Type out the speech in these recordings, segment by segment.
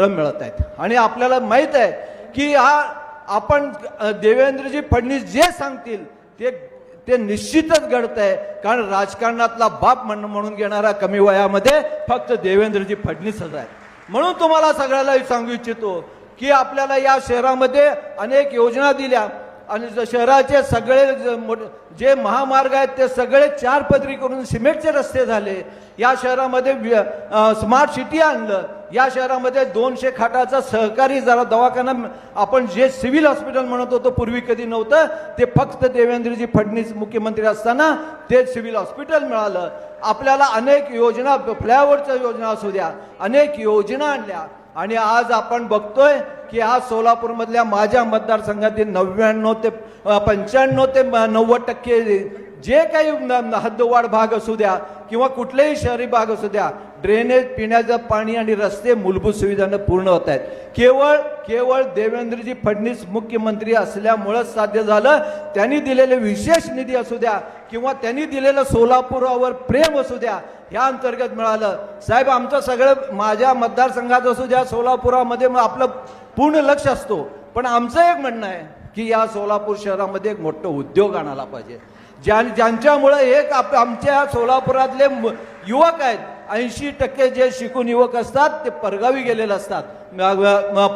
घरं मिळत आहेत. आणि आपल्याला माहीत आहे की हा आपण देवेंद्रजी फडणवीस जे सांगतील ते ते निश्चितच घडत आहे. कारण राजकारणातला बाप म्हण म्हणून घेणारा कमी वयामध्ये फक्त देवेंद्रजी फडणवीसच आहे म्हणून तुम्हाला सगळ्याला सांगू इच्छितो की आपल्याला या शहरामध्ये अनेक योजना दिल्या. आणि शहराचे सगळे जे महामार्ग आहेत ते सगळे चार पदरी करून सिमेंटचे रस्ते झाले. या शहरामध्ये स्मार्ट सिटी आणलं. या शहरामध्ये दोनशे खाटाचा सहकारी जरा दवाखाना आपण जे सिव्हिल हॉस्पिटल म्हणत होतो पूर्वी कधी नव्हतं ते फक्त देवेंद्रजी फडणवीस मुख्यमंत्री असताना ते सिव्हिल हॉस्पिटल मिळालं. आपल्याला अनेक योजना फ्लायओव्हरच्या योजना असू द्या अनेक योजना आणल्या. आणि आज आपण बघतोय की आज सोलापूरमधल्या माझ्या मतदारसंघातील नव्याण्णव ते पंच्याण्णव ते नव्वद टक्के जे काही न- हद्दवाढ भाग असू द्या किंवा कुठलेही शहरी भाग असू द्या ड्रेनेज पिण्याचं पाणी आणि रस्ते मूलभूत सुविधांना पूर्ण होत आहेत. केवळ केवळ देवेंद्रजी फडणवीस मुख्यमंत्री असल्यामुळंच साध्य झालं. त्यांनी दिलेले विशेष निधी असू द्या किंवा त्यांनी दिलेलं सोलापुरावर प्रेम असू द्या ह्या अंतर्गत मिळालं. साहेब आमचं सगळं माझ्या मतदारसंघात असू द्या सोलापुरामध्ये मग आपलं पूर्ण लक्ष असतो. पण आमचं एक म्हणणं आहे की या सोलापूर शहरामध्ये एक मोठं उद्योग आणायला पाहिजे. ज्या ज्यांच्यामुळं एक आप आमच्या सोलापुरातले युवक आहेत ऐंशी टक्के जे शिकून युवक असतात ते परगावी गेलेले असतात.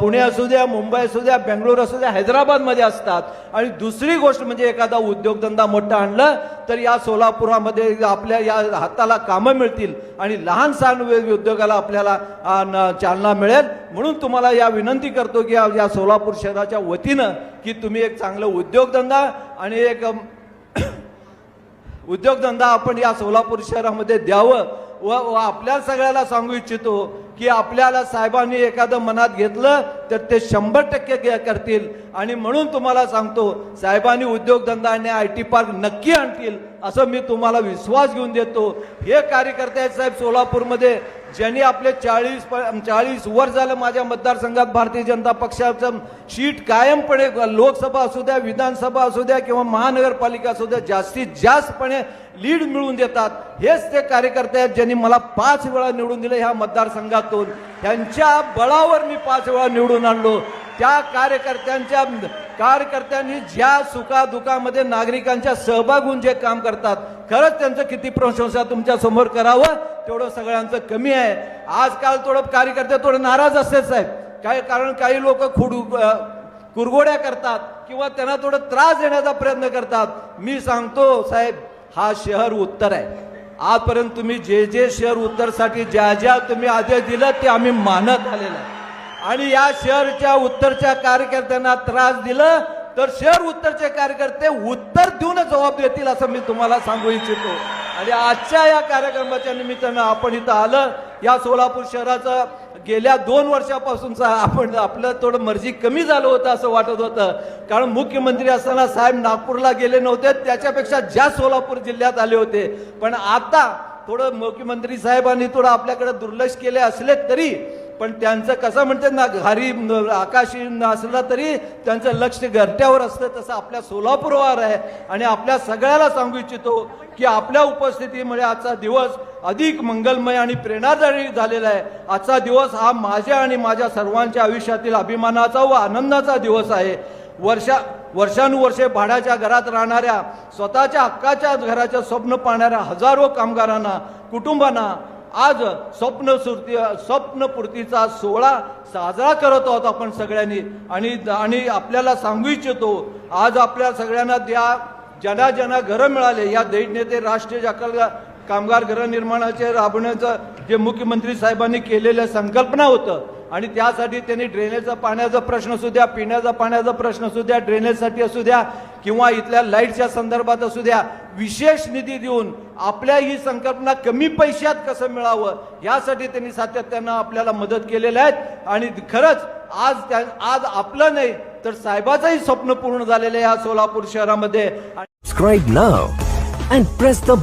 पुणे असू द्या मुंबई असू द्या बेंगलोर असू द्या हैदराबादमध्ये असतात. आणि दुसरी गोष्ट म्हणजे एखादा उद्योगधंदा मोठा आणलं तर या सोलापुरामध्ये आपल्या या हाताला कामं मिळतील. आणि लहान सहान वे- उद्योगाला आपल्याला न- चालना मिळेल. म्हणून तुम्हाला या विनंती करतो की या सोलापूर शहराच्या वतीनं की तुम्ही एक चांगलं उद्योगधंदा आणि एक उद्योगधंदा आपण या सोलापूर शहरामध्ये द्यावं. व आपल्या सगळ्याला सांगू इच्छितो की आपल्याला साहेबांनी एखादं मनात घेतलं तर ते शंभर टक्के करतील. आणि म्हणून तुम्हाला सांगतो साहेबांनी उद्योगधंदा आणि आय टी पार्क नक्की आणतील असं मी तुम्हाला विश्वास घेऊन देतो. हे कार्यकर्ते आहेत साहेब सोलापूरमध्ये. ज्यांनी आपले चाळीस चाळीस वर्ष झालं माझ्या मतदारसंघात भारतीय जनता पक्षाचं शीट कायमपणे लोकसभा असू द्या विधानसभा असू द्या किंवा महानगरपालिका असू द्या जास्तीत जास्तपणे लीड मिळवून देतात. हेच ते कार्यकर्ते आहेत ज्यांनी मला पाच वेळा निवडून दिले ह्या मतदारसंघातून. त्यांच्या बळावर मी पाच वेळा निवडून आणलो. त्या कार्यकर्त्यांच्या कार्यकर्त्यांनी ज्या सुखादुखामध्ये नागरिकांच्या सहभाग होऊन जे काम करतात खरंच त्यांचं किती प्रशंसा तुमच्यासमोर करावं तेवढं सगळ्यांचं कमी आहे. आजकाल थोडं कार्यकर्ते थोडं नाराज असते साहेब. काय कारण काही लोक खुडू कुरगोड्या कुरघोड्या करतात किंवा त्यांना थोडं त्रास देण्याचा प्रयत्न करतात. मी सांगतो साहेब हा शहर उत्तर आहे. आजपर्यंत तुम्ही जे जे शहर उत्तरसाठी ज्या ज्या तुम्ही आदेश दिलं ते आम्ही मानत आलेलं आहे. आणि या शहरच्या उत्तरच्या कार्यकर्त्यांना त्रास दिलं तर शहर उत्तरचे कार्यकर्ते उत्तर देऊनच जबाब देतील असं मी तुम्हाला सांगू इच्छितो. आणि आजच्या या कार्यक्रमाच्या निमित्तानं आपण इथं आलं. या सोलापूर शहराचं गेल्या दोन वर्षापासूनचा आपण आपलं थोडं मर्जी कमी झालं होतं असं वाटत होतं. कारण मुख्यमंत्री असताना साहेब नागपूरला गेले नव्हते त्याच्यापेक्षा जास्त सोलापूर जिल्ह्यात आले होते. पण आता थोडं मुख्यमंत्री साहेबांनी थोडं आपल्याकडे दुर्लक्ष केले असले तरी पण त्यांचं कसं म्हणतात ना घारी न- आकाशी नसलं तरी त्यांचं लक्ष घरट्यावर असतं तसं आपल्या सोलापूरवर आहे. आणि आपल्या सगळ्याला सांगू इच्छितो की आपल्या उपस्थितीमुळे आजचा दिवस अधिक मंगलमय आणि प्रेरणादायी झालेला आहे. आजचा दिवस हा माझ्या आणि माझ्या सर्वांच्या आयुष्यातील अभिमानाचा व आनंदाचा दिवस आहे. वर्षा वर्षानुवर्षे भाड्याच्या घरात राहणाऱ्या स्वतःच्या हक्काच्या घराचं स्वप्न पाहणाऱ्या हजारो कामगारांना कुटुंबांना आज स्वप्न सुरती स्वप्नपूर्तीचा सोहळा साजरा करत आहोत आपण सगळ्यांनी. आणि आणि आपल्याला सांगू इच्छितो आज आपल्या सगळ्यांना त्या ज्यांना ज्यांना घरं मिळाले या दैट नेते राष्ट्रीय जाकल कामगार गृहनिर्माणाचे राबवण्याचं जे मुख्यमंत्री साहेबांनी केलेलं संकल्पना होतं आणि त्यासाठी त्यांनी ड्रेनेजचा पाण्याचा प्रश्न असू द्या पिण्याचा पाण्याचा प्रश्न असू द्या ड्रेनेजसाठी असू द्या किंवा इथल्या लाईटच्या संदर्भात असू द्या विशेष निधी देऊन आपल्या ही संकल्पना कमी पैशात कसं मिळावं यासाठी त्यांनी सातत्यानं आपल्याला मदत केलेल्या आहेत आणि खरंच आज त्या आज आपलं नाही तर साहेबाचंही स्वप्न पूर्ण झालेलं आहे या सोलापूर शहरामध्ये. Subscribe now and press the